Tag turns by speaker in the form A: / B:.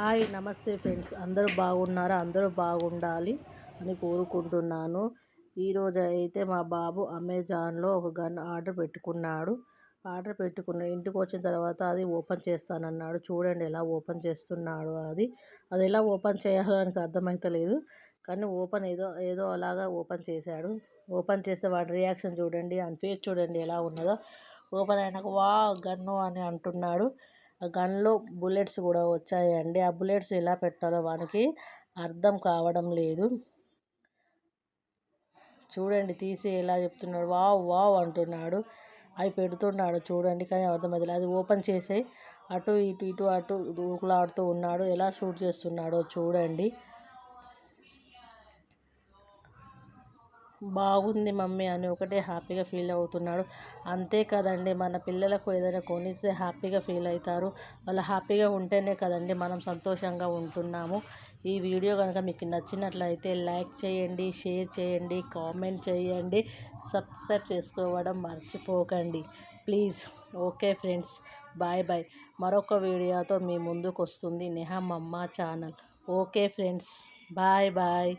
A: Hi నమస్తే friends. అందరూ బాగున్నారా? అందరూ బాగుండాలి అని కోరుకుంటున్నాను. ఈరోజు అయితే మా బాబు అమెజాన్లో ఒక గన్ ఆర్డర్ పెట్టుకున్నాడు. ఆర్డర్ పెట్టుకున్న ఇంటికి వచ్చిన తర్వాత అది ఓపెన్ చేస్తానన్నాడు. చూడండి ఎలా ఓపెన్ చేస్తున్నాడు అది. అది ఎలా ఓపెన్ చేయాలో నాకు అర్థమవుతలేదు కానీ ఓపెన్ ఏదో ఏదో అలాగా ఓపెన్ చేశాడు. ఓపెన్ చేస్తే వాడి రియాక్షన్ చూడండి అండ్ ఫేస్ చూడండి ఎలా ఉన్నదో. ఓపెన్ అయినాక వా గన్ను అని అంటున్నాడు. గన్లో బుల్లెట్స్ కూడా వచ్చాయండి. ఆ బుల్లెట్స్ ఎలా పెట్టాలో వానికి అర్థం కావడం లేదు. చూడండి తీసి ఎలా చెప్తున్నాడు. వావ్ వావ్ అంటున్నాడు. అవి పెడుతున్నాడు చూడండి కానీ అర్థమైంది అది ఓపెన్ చేసే అటు ఇటు ఇటు అటు ఊకులాడుతూ ఉన్నాడు. ఎలా షూట్ చేస్తున్నాడో చూడండి. బాగుంది మమ్మీ అని ఒకటే హ్యాపీగా ఫీల్ అవుతున్నాడు. అంతే కదండి మన పిల్లలకు ఏదైనా కొనిస్తే హ్యాపీగా ఫీల్ అవుతారు. వాళ్ళు హ్యాపీగా ఉంటేనే కదండి మనం సంతోషంగా ఉంటున్నాము. ఈ వీడియో కనుక మీకు నచ్చినట్లయితే లైక్ చేయండి షేర్ చేయండి కామెంట్ చేయండి సబ్స్క్రైబ్ చేసుకోవడం మర్చిపోకండి. Please. Okay friends. Bye bye. మరొక వీడియోతో మీ ముందుకు వస్తుంది నెహమమ్మ channel. Okay friends. Bye bye.